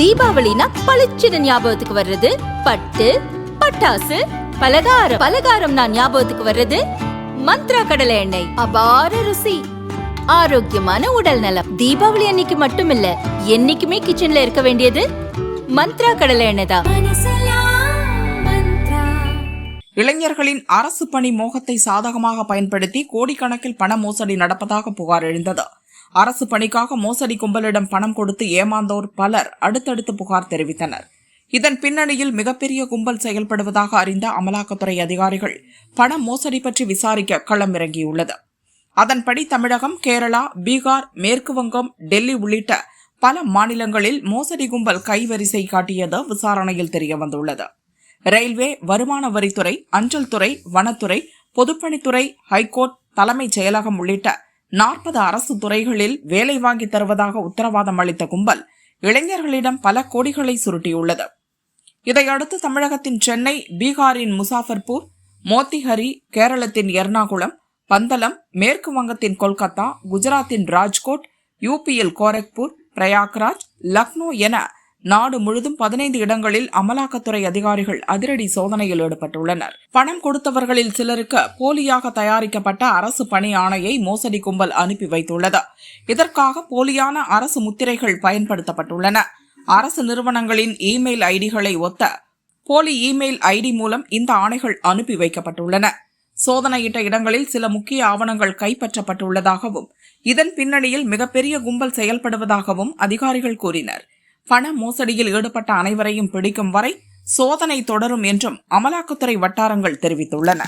தீபாவளினா பளிச்சுன்னு ஞாபகத்துக்கு வர்றது. பட்டு பட்டாசு பலகாரம். பலகாரம்னா ஞாபகத்துக்கு வர்றது மந்த்ரா கடலை எண்ணெய். அபார ருசி. ஆரோக்கியமான உடல் நலம். தீபாவளி அன்னைக்கு மட்டும் இல்ல என்னைக்குமே கிச்சன்ல இருக்க வேண்டியது மந்த்ரா கடலை எண்ணெய் தான். இளைஞர்களின் அரசு பணி மோகத்தை சாதகமாக பயன்படுத்தி கோடிக்கணக்கில் பண மோசடி நடப்பதாக புகார் எழுந்தது. அரசு பணிக்காக மோசடி கும்பலிடம் பணம் கொடுத்து ஏமாந்தோர் பலர் அடுத்தடுத்து புகார் தெரிவித்தனர். இதன் பின்னணியில் மிகப்பெரிய கும்பல் செயல்படுவதாக அறிந்த அமலாக்கத்துறை அதிகாரிகள் பண மோசடி பற்றி விசாரிக்க களமிறங்கியுள்ளது. அதன்படி தமிழகம் கேரளா பீகார் மேற்கு வங்கம் டெல்லி உள்ளிட்ட பல மாநிலங்களில் மோசடி கும்பல் கைவரிசை காட்டியது விசாரணையில் தெரியவந்துள்ளது. ரயில்வே வருமான வரித்துறை அஞ்சல் துறை வனத்துறை பொதுப்பணித்துறை ஹைகோர்ட் தலைமைச் செயலகம் உள்ளிட்ட நாற்பது அரசு துறைகளில் வேலை வாங்கி தருவதாக உத்தரவாதம் அளித்த கும்பல் இளைஞர்களிடம் பல கோடிகளை சுருட்டியுள்ளது. இதையடுத்து தமிழகத்தின் சென்னை பீகாரின் முசாஃபர்பூர் மோத்திஹரி கேரளத்தின் எர்ணாகுளம் பந்தலம் மேற்கு வங்கத்தின் கொல்கத்தா குஜராத்தின் ராஜ்கோட் யூபியில் கோரக்பூர் பிரயாக்ராஜ் லக்னோ என நாடு முழுதும் பதினைந்து இடங்களில் அமலாக்கத்துறை அதிகாரிகள் அதிரடி சோதனையில் ஈடுபட்டுள்ளனர். பணம் கொடுத்தவர்களில் சிலருக்கு போலியாக தயாரிக்கப்பட்ட அரசு பணி ஆணையை மோசடி கும்பல் அனுப்பி வைத்துள்ளது. இதற்காக போலியான அரசு முத்திரைகள் பயன்படுத்தப்பட்டுள்ளன. அரசு நிறுவனங்களின் இமெயில் ஐடிகளை ஒத்த போலி இமெயில் ஐடி மூலம் இந்த ஆணைகள் அனுப்பி வைக்கப்பட்டுள்ளன. சோதனையிட்ட இடங்களில் சில முக்கிய ஆவணங்கள் கைப்பற்றப்பட்டுள்ளதாகவும் இதன் பின்னணியில் மிகப்பெரிய கும்பல் செயல்படுவதாகவும் அதிகாரிகள் கூறினர். பண மோசடியில் ஈடுபட்ட அனைவரையும் பிடிக்கும் வரை சோதனை தொடரும் என்றும் அமலாக்கத்துறை வட்டாரங்கள் தெரிவித்துள்ளன.